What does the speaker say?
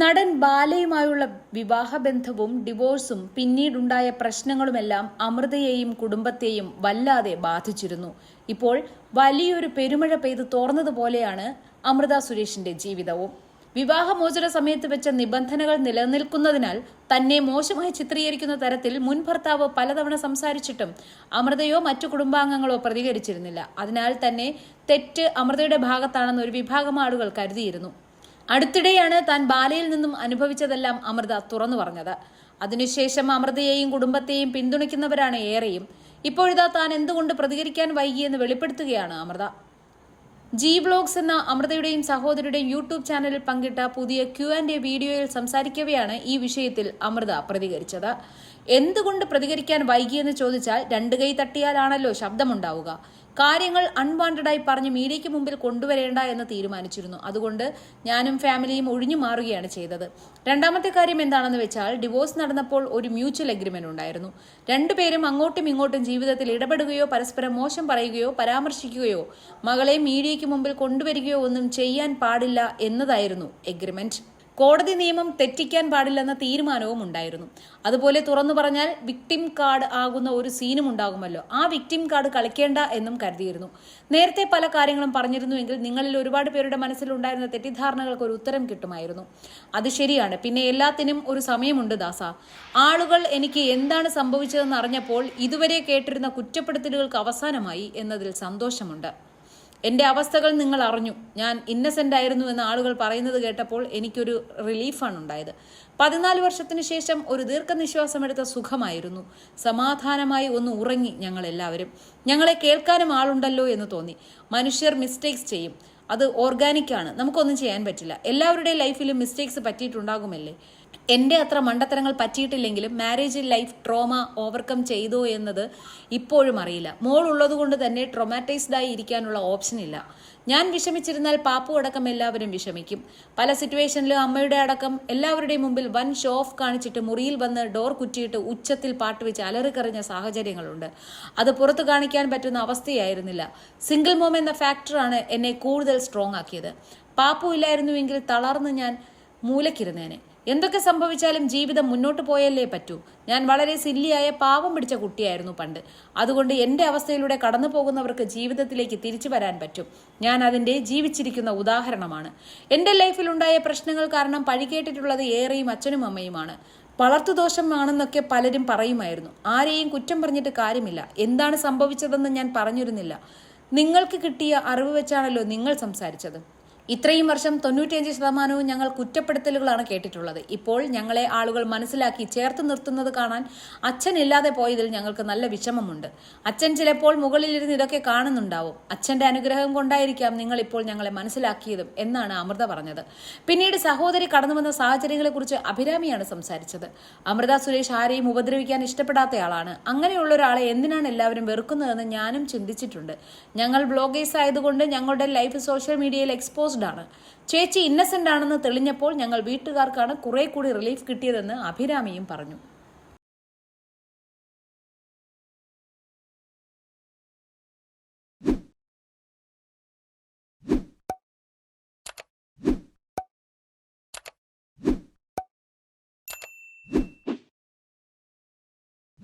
നടൻ ബാലയുമായുള്ള വിവാഹബന്ധവും ഡിവോഴ്സും പിന്നീടുണ്ടായ പ്രശ്നങ്ങളുമെല്ലാം അമൃതയെയും കുടുംബത്തെയും വല്ലാതെ ബാധിച്ചിരുന്നു. ഇപ്പോൾ വലിയൊരു പെരുമഴ പെയ്ത് തോർന്നതുപോലെയാണ് അമൃത സുരേഷിന്റെ ജീവിതവും. വിവാഹമോചന സമയത്ത് വെച്ച നിബന്ധനകൾ നിലനിൽക്കുന്നതിനാൽ തന്നെ മോശമായി ചിത്രീകരിക്കുന്ന തരത്തിൽ മുൻ ഭർത്താവ് പലതവണ സംസാരിച്ചിട്ടും അമൃതയോ മറ്റു കുടുംബാംഗങ്ങളോ പ്രതികരിച്ചിരുന്നില്ല. അതിനാൽ തന്നെ തെറ്റ് അമൃതയുടെ ഭാഗത്താണെന്ന് ഒരു വിഭാഗം ആളുകൾ കരുതിയിരുന്നു. അടുത്തിടെയാണ് താൻ ബാലയിൽ നിന്നും അനുഭവിച്ചതെല്ലാം അമൃത തുറന്നു പറഞ്ഞത്. അതിനുശേഷം അമൃതയെയും കുടുംബത്തെയും പിന്തുണയ്ക്കുന്നവരാണ് ഏറെയും. ഇപ്പോഴിതാ താൻ എന്തുകൊണ്ട് പ്രതികരിക്കാൻ വൈകിയെന്ന് വെളിപ്പെടുത്തുകയാണ് അമൃത. ജി ബ്ലോഗ്സ് എന്ന അമൃതയുടെയും സഹോദരിയുടെയും യൂട്യൂബ് ചാനലിൽ പങ്കിട്ട പുതിയ ക്യു ആൻഡ് എ വീഡിയോയിൽ സംസാരിക്കവെയാണ് ഈ വിഷയത്തിൽ അമൃത പ്രതികരിച്ചത്. എന്തുകൊണ്ട് പ്രതികരിക്കാൻ വൈകിയെന്ന് ചോദിച്ചാൽ രണ്ട് കൈ തട്ടിയാലാണല്ലോ ശബ്ദമുണ്ടാവുക. കാര്യങ്ങൾ അൺവാണ്ടഡായി പറഞ്ഞ് മീഡിയയ്ക്ക് മുമ്പിൽ കൊണ്ടുവരേണ്ട എന്ന് തീരുമാനിച്ചിരുന്നു. അതുകൊണ്ട് ഞാനും ഫാമിലിയും ഒഴിഞ്ഞു മാറുകയാണ് ചെയ്തത്. രണ്ടാമത്തെ കാര്യം എന്താണെന്ന് വെച്ചാൽ ഡിവോഴ്സ് നടന്നപ്പോൾ ഒരു മ്യൂച്വൽ അഗ്രിമെന്റ് ഉണ്ടായിരുന്നു. രണ്ടുപേരും അങ്ങോട്ടും ഇങ്ങോട്ടും ജീവിതത്തിൽ ഇടപെടുകയോ പരസ്പരം മോശം പറയുകയോ പരാമർശിക്കുകയോ മകളെ മീഡിയയ്ക്ക് മുമ്പിൽ കൊണ്ടുവരികയോ ഒന്നും ചെയ്യാൻ പാടില്ല എന്നതായിരുന്നു എഗ്രിമെന്റ് കോടതി നിയമം തെറ്റിക്കാൻ പാടില്ലെന്ന തീരുമാനവും ഉണ്ടായിരുന്നു. അതുപോലെ തുറന്നു പറഞ്ഞാൽ വിക്ടിം കാർഡ് ആകുന്ന ഒരു സീനും ഉണ്ടാകുമല്ലോ. ആ വിക്ടിം കാർഡ് കളിക്കേണ്ട എന്നും കരുതിയിരുന്നു. നേരത്തെ പല കാര്യങ്ങളും പറഞ്ഞിരുന്നുവെങ്കിൽ നിങ്ങളിൽ ഒരുപാട് പേരുടെ മനസ്സിലുണ്ടായിരുന്ന തെറ്റിദ്ധാരണകൾക്ക് ഒരു ഉത്തരം കിട്ടുമായിരുന്നു. അത് ശരിയാണ്. പിന്നെ എല്ലാത്തിനും ഒരു സമയമുണ്ട് ദാസ. ആളുകൾ എനിക്ക് എന്താണ് സംഭവിച്ചതെന്ന് അറിഞ്ഞപ്പോൾ ഇതുവരെ കേട്ടിരുന്ന കുറ്റപ്പെടുത്തലുകൾക്ക് അവസാനമായി എന്നതിൽ സന്തോഷമുണ്ട്. എന്റെ അവസ്ഥകൾ നിങ്ങൾ അറിഞ്ഞു. ഞാൻ ഇന്നസെന്റ് ആയിരുന്നു എന്ന് ആളുകൾ പറയുന്നത് കേട്ടപ്പോൾ എനിക്കൊരു റിലീഫാണ് ഉണ്ടായത്. പതിനാല് വർഷത്തിന് ശേഷം ഒരു ദീർഘനിശ്വാസമെടുത്ത സുഖമായിരുന്നു. സമാധാനമായി ഒന്ന് ഉറങ്ങി ഞങ്ങൾ എല്ലാവരും ഞങ്ങളെ കേൾക്കാനും ആളുണ്ടല്ലോ എന്ന് തോന്നി. മനുഷ്യർ മിസ്റ്റേക്സ് ചെയ്യും. അത് ഓർഗാനിക് ആണ്. നമുക്കൊന്നും ചെയ്യാൻ പറ്റില്ല. എല്ലാവരുടെയും ലൈഫിലും മിസ്റ്റേക്സ് പറ്റിയിട്ടുണ്ടാകുമല്ലേ? എന്റെ അത്ര മണ്ടത്തരങ്ങൾ പറ്റിയിട്ടില്ലെങ്കിലും മാരേജ് ലൈഫ് ട്രോമ ഓവർകം ചെയ്തോ എന്നത് ഇപ്പോഴും അറിയില്ല. മോൾ ഉള്ളതുകൊണ്ട് തന്നെ ട്രോമാറ്റൈസ്ഡ് ആയി ഇരിക്കാനുള്ള ഓപ്ഷൻ ഇല്ല. ഞാൻ വിഷമിച്ചിരുന്നാൽ പാപ്പു അടക്കം എല്ലാവരും വിഷമിക്കും. പല സിറ്റുവേഷനിലും അമ്മയുടെ അടക്കം എല്ലാവരുടെയും മുമ്പിൽ വൻ ഷോ ഓഫ് കാണിച്ചിട്ട് മുറിയിൽ വന്ന് ഡോർ കുറ്റിയിട്ട് ഉച്ചത്തിൽ പാട്ട് വെച്ച് അലറിക്കറിഞ്ഞ സാഹചര്യങ്ങളുണ്ട്. അത് പുറത്തു കാണിക്കാൻ പറ്റുന്ന അവസ്ഥയായിരുന്നില്ല. സിംഗിൾ മോം എന്ന ഫാക്ടറാണ് എന്നെ കൂടുതൽ സ്ട്രോങ് ആക്കിയത്. പാപ്പു ഇല്ലായിരുന്നുവെങ്കിൽ തളർന്ന് ഞാൻ മൂലക്കിരുന്നേനെ എന്തൊക്കെ സംഭവിച്ചാലും ജീവിതം മുന്നോട്ട് പോയല്ലേ പറ്റൂ. ഞാൻ വളരെ സില്ലിയായ പാവം പിടിച്ച കുട്ടിയായിരുന്നു പണ്ട്. അതുകൊണ്ട് എന്റെ അവസ്ഥയിലൂടെ കടന്നു പോകുന്നവർക്ക് ജീവിതത്തിലേക്ക് തിരിച്ചു വരാൻ പറ്റും. ഞാൻ അതിന്റെ ജീവിച്ചിരിക്കുന്ന ഉദാഹരണമാണ്. എന്റെ ലൈഫിലുണ്ടായ പ്രശ്നങ്ങൾ കാരണം പഴികേട്ടിട്ടുള്ളത് ഏറെയും അച്ഛനും അമ്മയുമാണ്. വളർത്തുദോഷമാണെന്നൊക്കെ പലരും പറയുമായിരുന്നു. ആരെയും കുറ്റം പറഞ്ഞിട്ട് കാര്യമില്ല. എന്താണ് സംഭവിച്ചതെന്ന് ഞാൻ പറഞ്ഞിരുന്നില്ല. നിങ്ങൾക്ക് കിട്ടിയ അറിവ് വെച്ചാണല്ലോ നിങ്ങൾ സംസാരിച്ചത്. ഇത്രയും വർഷം തൊണ്ണൂറ്റിയഞ്ച് ശതമാനവും ഞങ്ങൾ കുറ്റപ്പെടുത്തലുകളാണ് കേട്ടിട്ടുള്ളത്. ഇപ്പോൾ ഞങ്ങളെ ആളുകൾ മനസ്സിലാക്കി ചേർത്ത് നിർത്തുന്നത് കാണാൻ അച്ഛൻ ഇല്ലാതെ പോയതിൽ ഞങ്ങൾക്ക് നല്ല വിഷമമുണ്ട്. അച്ഛൻ ചിലപ്പോൾ മുകളിലിരുന്ന് ഇതൊക്കെ കാണുന്നുണ്ടാവും. അച്ഛന്റെ അനുഗ്രഹം കൊണ്ടായിരിക്കാം നിങ്ങൾ ഇപ്പോൾ ഞങ്ങളെ മനസ്സിലാക്കിയതും എന്നാണ് അമൃത പറഞ്ഞത്. പിന്നീട് സഹോദരി കടന്നു വന്ന സാഹചര്യങ്ങളെക്കുറിച്ച് അഭിരാമിയാണ് സംസാരിച്ചത്. അമൃത സുരേഷ് ആരെയും ഉപദ്രവിക്കാൻ ഇഷ്ടപ്പെടാത്തയാളാണ്. അങ്ങനെയുള്ള ഒരാളെ എന്തിനാണ് എല്ലാവരും വെറുക്കുന്നതെന്ന് ഞാനും ചിന്തിച്ചിട്ടുണ്ട്. ഞങ്ങൾ ബ്ലോഗേഴ്സ് ആയതുകൊണ്ട് ഞങ്ങളുടെ ലൈഫ് സോഷ്യൽ മീഡിയയിൽ എക്സ്പോസ്ഡ് ആണ്. ചേച്ചി ഇന്നസെന്റ് ആണെന്ന് തെളിഞ്ഞപ്പോൾ ഞങ്ങൾ വീട്ടുകാർക്കാണ് കുറെ കൂടി റിലീഫ് കിട്ടിയതെന്ന് അഭിരാമിയും പറഞ്ഞു.